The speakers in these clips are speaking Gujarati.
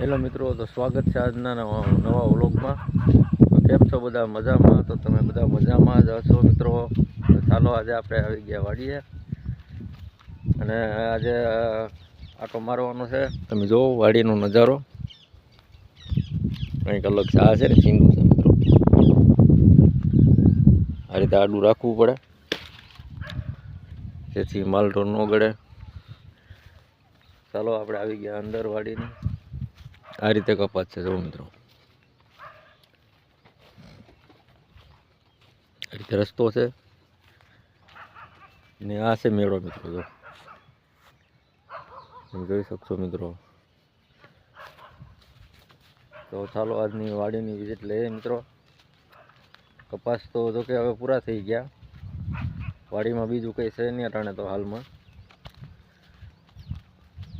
હેલો મિત્રો, તો સ્વાગત છે આજના નવા વ્લોગમાં. તો કેમ છો બધા? મજામાં? તો તમે બધા મજામાં જ હશો મિત્રો? ચાલો આજે આપણે આવી ગયા વાડીએ. અને આજે આટો મારવાનો છે. તમે જુઓ વાડીનો નજારો. કંઈક અલગ છે. છે ને સિંગુ છે મિત્રો. આ રીતે આડું રાખવું પડે. જેથી માલઢોર ન ગળે. ચાલો આપણે આવી ગયા અંદર વાડીની. આ રીતે કપાસ છે જો મિત્રો. આ રીતે રસ્તો છે. ને આ છે મેળો, મિત્રો જો તમે જોઈ શકશો, મિત્રો. તો ચાલો, આજની વાડીની વિઝિટ લઈએ, મિત્રો. કપાસ તો જો કે હવે પૂરા થઈ ગયા. વાડીમાં બીજું કંઈ છે નહીં, અટાણે તો હાલમાં.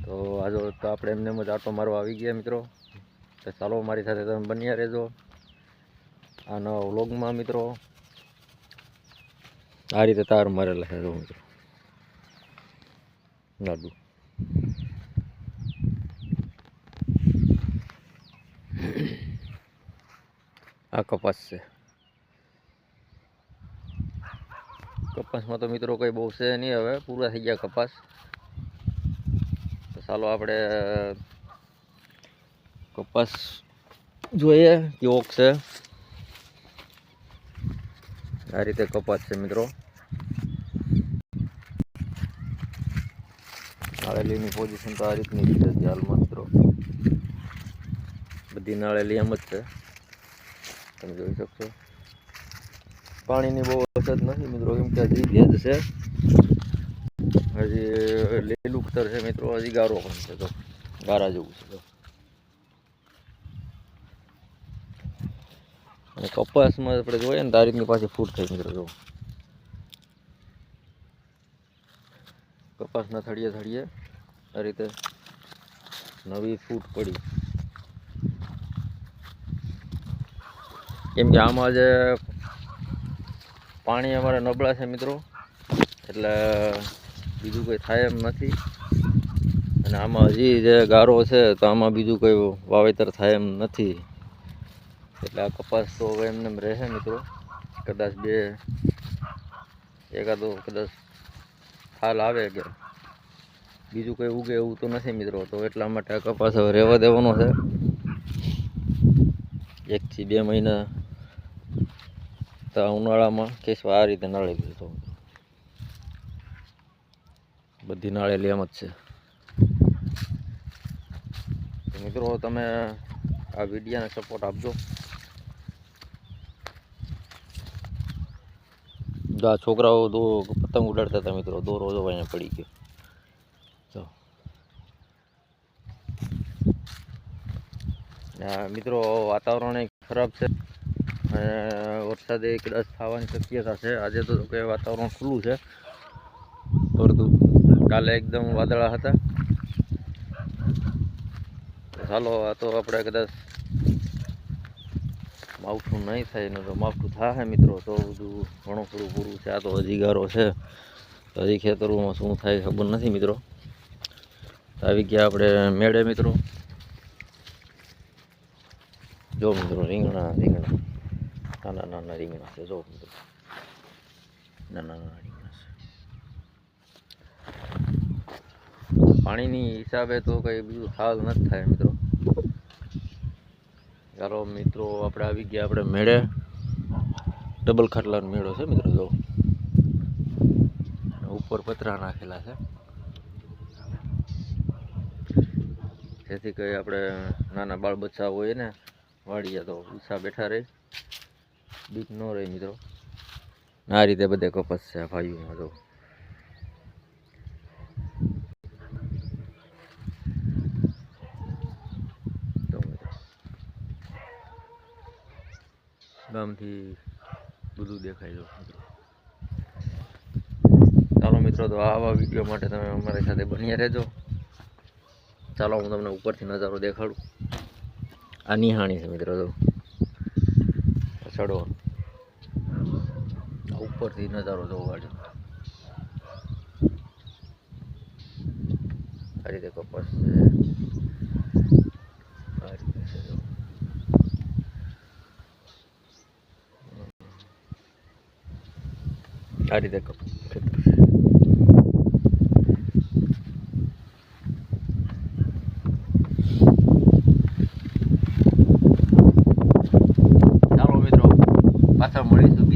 તો આજે તો આપણે એમને એમ જ આટો મારવા આવી ગયા મિત્રો. તો ચાલો મારી સાથે તમે બન્યા રહેજો. આ નવા વ્લોગમાં મિત્રો. આ રીતે તાર મારેલા છે મિત્રો. લાડુ. આ કપાસ છે. કપાસમાં તો મિત્રો કંઈ બહુ છે નહીં હવે. પૂરા થઈ ગયા કપાસ. ચાલો આપણે કપાસ જોઈએ, કેવોક છે. આ રીતે કપાસ છે મિત્રો. નાળેલીની પોઝિશન તો આ રીતની છે હાલમાં મિત્રો. બધી નાળેલી એમ જ છે. તમે જોઈ શકશો. પાણીની બહુ અછત નથી મિત્રો, કેમ કે હજી ભેજ છે. હજી ખેતર છે મિત્રો, હજી ગારો પણ છે, તો ગારા જેવું છે, તો. અને કપાસમાં આપણે જોઈએ ને તારીખની પાછી ફૂટ થઈ મિત્રો, જો. કપાસના થળીએ થળીએ આ રીતે નવી ફૂટ પડી. કેમ કે આમાં જે પાણી અમારે નબળા છે મિત્રો, એટલે બીજું કંઈ થાય એમ નથી. અને આમાં હજી જે ગારો છે, તો આમાં બીજું કંઈ વાવેતર થાય એમ નથી. એટલે આ કપાસ તો હવે એમને એમ રહે મિત્રો. કદાચ બે, એકાદો કદાચ થાલ આવે કે બીજું કંઈ ઉગે એવું તો નથી મિત્રો. તો એટલા માટે આ કપાસ હવે રહેવા દેવાનો છે. એકથી બે મહિના ઉનાળામાં કેસવા આ રીતે નાળેલી દીધો બધી નાળેલી એમ જ છે. તો મિત્રો તમે આ વિડીયાને સપોર્ટ આપજો. આ છોકરાઓ દો પતંગ ઉડાડતા હતા મિત્રો દોરો જો અહીંયા પડી ગયો. મિત્રો વાતાવરણ ખરાબ છે અને વરસાદે કદાચ થવાની શક્યતા છે. આજે તો કે વાતાવરણ ખુલ્લું છે. પરંતુ કાલે એકદમ વાદળા હતા. ચાલો આ તો આપણે કદાચ માવઠું નહીં થાય ને તો માવઠું થાય મિત્રો, તો બધું ઘણું પૂરું પૂરું છે. આ તો હજી ગારો છે. હજી ખેતરોમાં શું થાય ખબર નથી મિત્રો. આવી ગયા આપણે મેળે મિત્રો. જો મિત્રો, રીંગણા રીંગણા. નાના નાના રીંગણા છે, જો મિત્રો. નાના નાના રીંગણા છે. પાણીની હિસાબે તો કંઈ બીજું હાલ નથી થાય મિત્રો. ચાલો મિત્રો, આપણે આવી ગયા આપણે મેળે. ડબલ ખાટલાનો મેળો છે મિત્રો, જો. ઉપર પતરા નાખેલા છે. જેથી કંઈ આપણે નાના બાળ બચ્ચા હોય ને વાળીએ તો ઉછા બેઠા રહે. બીક ન રહે મિત્રો. આ રીતે બધે કપાસ છે ભાઈઓમાં જો મિત્રો. ગામથી બધું દેખાય જો ચાલો મિત્રો, તો આવા વીડિયો માટે તમે અમારી સાથે બન્યા રહેજો. ચાલો, હું તમને ઉપરથી નજારો દેખાડું. આ નિહાણી છે મિત્રો તો ચડો ઉપરથી નજારો જોવો આજે આ રીતે કપાસ છે. આ રીતે ચાલો મિત્રો પાછા મળીશું.